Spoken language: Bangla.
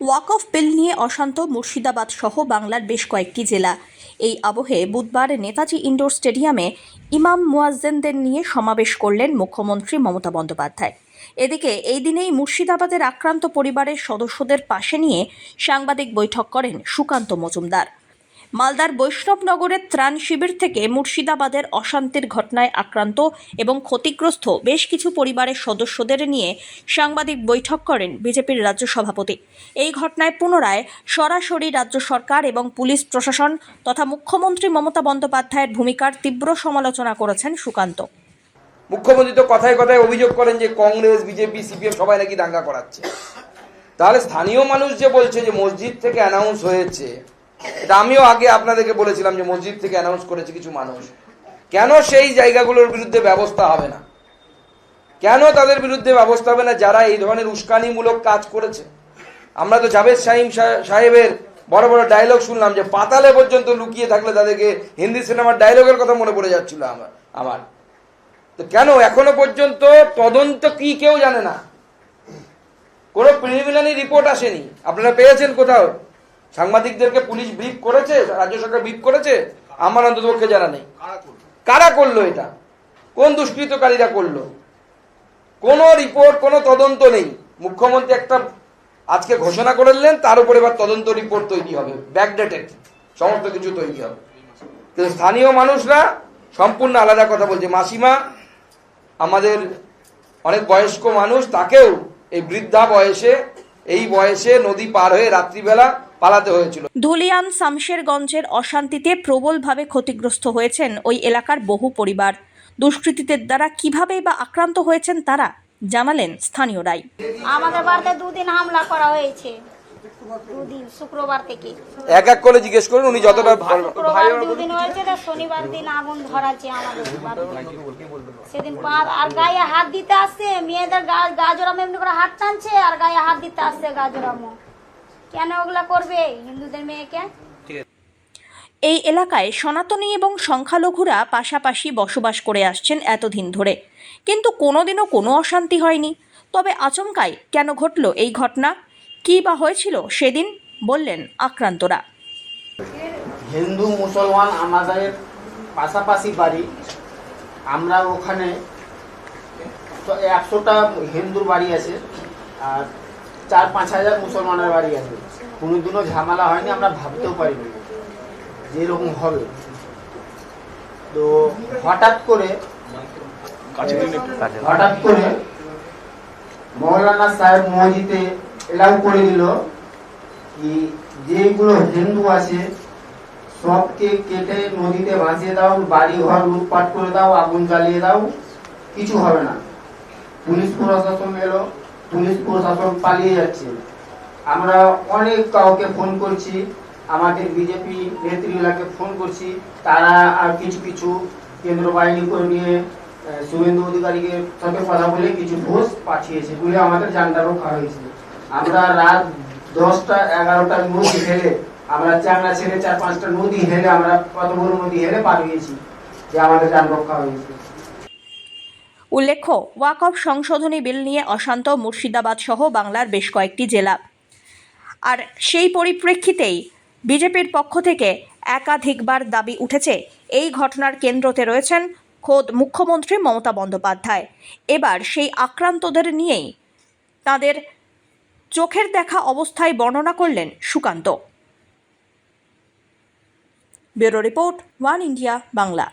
ওয়াকফ বিল নিয়ে অশান্ত মুর্শিদাবাদ সহ বাংলার বেশ কয়েকটি জেলা। এই আবহে বুধবার নেতাজি ইনডোর স্টেডিয়ামে ইমাম মুয়াজ্জেনদের নিয়ে সমাবেশ করলেন মুখ্যমন্ত্রী মমতা বন্দ্যোপাধ্যায়। এদিকে এই দিনেই মুর্শিদাবাদের আক্রান্ত পরিবারের সদস্যদের পাশে নিয়ে সাংবাদিক বৈঠক করেন সুকান্ত মজুমদার। মালদার বৈষ্ণবনগরের ত্রাণ শিবির থেকে মুর্শিদাবাদের অশান্তির ঘটনায় আক্রান্ত এবং ক্ষতিগ্রস্ত বেশ কিছু পরিবারের সদস্যদের নিয়ে সাংবাদিক বৈঠক করেন বিজেপির রাজ্য সভাপতি। এই ঘটনায় পুনরায় সরাসরি রাজ্য সরকার এবং পুলিশ প্রশাসন তথা মুখ্যমন্ত্রী মমতা বন্দ্যোপাধ্যায়ের ভূমিকার তীব্র সমালোচনা করেছেন সুকান্ত। মুখ্যমন্ত্রী তো কথায় কথায় অভিযোগ করেন যে কংগ্রেস, বিজেপি, সিপিএম সবাই নাকি দাঙ্গা করাচ্ছে। তাহলে স্থানীয় মানুষ যে বলছে যে মসজিদ থেকে অ্যানাউন্স হয়েছে এটা আমিও আগে আপনাদেরকে বলেছিলাম যে মসজিদ থেকে অ্যানাউন্স করেছে কিছু মানুষ। কেন সেই জায়গাগুলোর বিরুদ্ধে ব্যবস্থা হবে না? কেন তাদের বিরুদ্ধে ব্যবস্থা হবে না যারা এই ধরনের উস্কানিমূলক কাজ করেছে? আমরা তো জাভেদ শাহিম সাহে- সাহেবের বড় বড় ডায়লগ শুনলাম যে পাতালে পর্যন্ত লুকিয়ে থাকলে তাদেরকে হিন্দি সিনেমার ডায়লগের কথা মনে পড়ে যাচ্ছিল আমার আমার। তো কেন এখনও পর্যন্ত তদন্ত কি কেউ জানে না? কোনো প্রিলিমিনারি রিপোর্ট আসেনি। আপনারা পেয়েছেন কোথাও? সাংবাদিকদেরকে পুলিশ ব্রিফ করেছে রাজ্য সরকার ব্রিফ করেছে আমার অন্ততপক্ষে জানা নেই। কারা করল? এটা? কোন দুষ্কৃতকারীরা করল? কোনো রিপোর্ট কোনো তদন্ত নেই। মুখ্যমন্ত্রী একটা আজকে ঘোষণা করলেন তার উপর এবার তদন্ত রিপোর্ট তৈরি হবে ব্যাকডেটেড সমস্ত কিছু তৈরি হবে। কিন্তু স্থানীয় মানুষরা সম্পূর্ণ আলাদা কথা বলছে। মাসিমা আমাদের অনেক বয়স্ক মানুষ তাকেও এই বৃদ্ধা বয়সে এই বয়সে নদী পার হয়ে রাত্রিবেলা পালাতে হয়েছিল। ধুলিয়ান শামশেরগঞ্জের অশান্তিতে প্রবলভাবে ক্ষতিগ্রস্ত হয়েছেন ওই এলাকার বহু পরিবার। দুষ্কৃতীদের দ্বারা কীভাবে বা আক্রান্ত হয়েছেন তারা জানালেন স্থানীয়রাই আমাদের বাড়িতে দুদিন হামলা করা হয়েছে। দুদিন শুক্রবার থেকে। এক এক করে জিজ্ঞেস করুন উনি যতটা শুক্রবার দুদিন হয়েছে তো শনিবার দিন আগুন ধরাচ্ছে আমাদের বাড়িতে। সেদিন পা- আর গায়ে হাত দিতে আসছে মেয়েদের গা গা এমনি করে হাত টানছে আর গায়ে হাত দিতে আসছে গা জোড়ামো কেন ওগুলা করবে হিন্দুদের মেয়েকে? এই এলাকায় সনাতনী এবং সংখ্যালঘুরা পাশাপাশি বসবাস করে আসছেন এতদিন ধরে। কিন্তু কোনোদিনও কোনো অশান্তি হয়নি। তবে আচমকাই কেন ঘটল এই ঘটনা? কী বা হয়েছিল সেদিন? বললেন আক্রান্তরা। হিন্দু মুসলমান আমাদের পাশাপাশি বাড়ি। আমরা ওখানে একশোটা হিন্দুর বাড়ি আছে। আর চার পাঁচ হাজার মুসলমানের বাড়ি আছে। কোনোদিনও ঝামেলা হয়নি, আমরা ভাবতেও পারিনি যে এরকম হবে। তো হঠাৎ করে হঠাৎ করে মৌলানা সাহেব মসজিদে এলাও করে দিল কি যেগুলো হিন্দু আছে, সবকে কেটে নদীতে ভাসিয়ে দাও বাড়ি ঘর লুটপাট করে দাও, আগুন জ্বালিয়ে দাও, কিছু হবে না। পুলিশ প্রশাসন এলো পুলিশ প্রশাসন পালিয়ে যাচ্ছে। আমরা অনেক কাউকে ফোন করছি আমাদের বিজেপি নেত্রীগুলাকে ফোন করছি তারা আর কিছু কিছু কেন্দ্র বাহিনী করে নিয়ে আহ, শুভেন্দু অধিকারীকে সাথে কথা বলে কিছু ঘোষ পাঠিয়েছে বলে আমাদের জানটা রক্ষা হয়েছে। আমরা রাত দশটা এগারোটা নদী হেলে আমরা চাংলা ছেড়ে চার পাঁচটা নদী হেলে আমরা কত বড় নদী হেলে পার হয়েছি যে আমাদের যান রক্ষা হয়েছে। উল্লেখ্য, ওয়াকফ সংশোধনী বিল নিয়ে অশান্ত মুর্শিদাবাদ সহ বাংলার বেশ কয়েকটি জেলা। আর সেই পরিপ্রেক্ষিতেই বিজেপির পক্ষ থেকে একাধিকবার দাবি উঠেছে, এই ঘটনার কেন্দ্রতে রয়েছেন খোদ মুখ্যমন্ত্রী মমতা বন্দ্যোপাধ্যায়। এবার সেই আক্রান্তদের নিয়েই তাদের চোখের দেখা অবস্থায় বর্ণনা করলেন Sukanta. Bureau report, one India, Bangla.